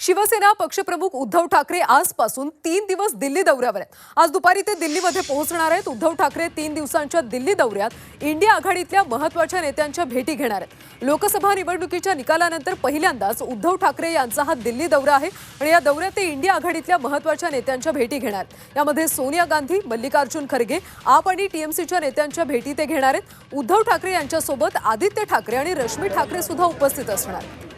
शिवसेना पक्षप्रमुख उद्धव ठाकरे आजपासून तीन दिवस दिल्ली दौऱ्यावर आहेत. आज दुपारी ते दिल्लीमध्ये पोहोचणार आहेत. उद्धव ठाकरे तीन दिवसांच्या दिल्ली दौऱ्यात इंडिया आघाडीतल्या महत्त्वाच्या नेत्यांच्या भेटी घेणार आहेत. लोकसभा निवडणुकीच्या निकालानंतर पहिल्यांदाच उद्धव ठाकरे यांचा हा दिल्ली दौरा आहे आणि या दौऱ्यात ते इंडिया आघाडीतल्या महत्त्वाच्या नेत्यांच्या भेटी घेणार आहेत. यामध्ये सोनिया गांधी मल्लिकार्जुन खरगे आप आणि टीएमसीच्या नेत्यांच्या भेटी ते घेणार आहेत. उद्धव ठाकरे यांच्यासोबत आदित्य ठाकरे आणि रश्मी ठाकरे सुद्धा उपस्थित असणार आहेत.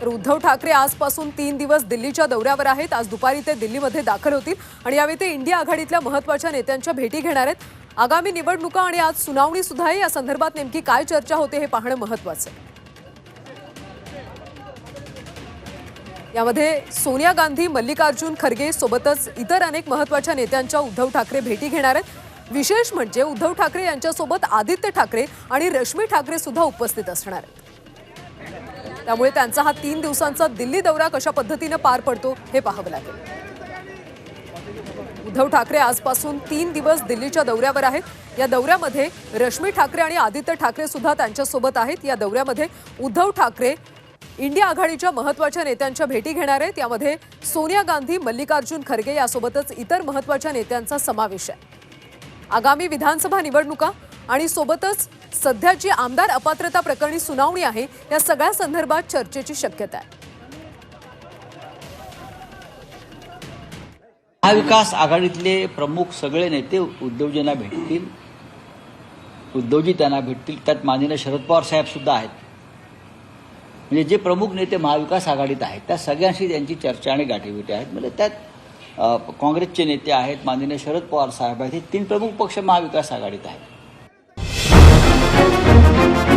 तर उद्धव ठाकरे आजपासून तीन दिवस दिल्लीच्या दौऱ्यावर आहेत. आज दुपारी ते दिल्लीमध्ये दाखल होतील आणि यावेळी ते इंडिया आघाडीतल्या महत्त्वाच्या नेत्यांच्या भेटी घेणार आहेत. आगामी निवडणुका आणि आज सुनावणी सुद्धा आहे. या संदर्भात नेमकी काय चर्चा होते हे पाहणं महत्वाचं आहे. यामध्ये सोनिया गांधी मल्लिकार्जुन खरगे सोबतच इतर अनेक महत्त्वाच्या नेत्यांच्या उद्धव ठाकरे भेटी घेणार आहेत. विशेष म्हणजे उद्धव ठाकरे यांच्यासोबत आदित्य ठाकरे आणि रश्मी ठाकरे सुद्धा उपस्थित असणार आहेत. त्यामुळे त्यांचा हा तीन दिवसांचा दिल्ली दौरा कशा पद्धतीनं पार पडतो हे पाहावं लागेल. उद्धव ठाकरे आजपासून तीन दिवस दिल्लीच्या दौऱ्यावर आहेत. या दौऱ्यामध्ये रश्मी ठाकरे आणि आदित्य ठाकरे सुद्धा त्यांच्यासोबत आहेत. या दौऱ्यामध्ये उद्धव ठाकरे इंडिया आघाडीच्या महत्त्वाच्या नेत्यांच्या भेटी घेणार आहेत. यामध्ये सोनिया गांधी मल्लिकार्जुन खरगे यासोबतच इतर महत्त्वाच्या नेत्यांचा समावेश आहे. आगामी विधानसभा निवडणुका आणि सोबतच सध्याची आमदार अपात्रता प्रकरणी सुनावणी आहे या सगळ्या संदर्भात चर्चेची शक्यता आहे. महाविकास आघाडीतले प्रमुख सगळे नेते उद्धवजींना भेटतील. उद्धवजी त्यांना भेटतील त्यात माननीय शरद पवार साहेब सुद्धा आहेत. म्हणजे जे प्रमुख नेते महाविकास आघाडीत आहेत त्या सगळ्यांशी त्यांची चर्चा आणि गाठीभेटी आहेत. म्हणजे त्यात काँग्रेसचे नेते आहेत माननीय शरद पवार साहेब आहेत हे तीन प्रमुख पक्ष महाविकास आघाडीत आहेत. Thank you.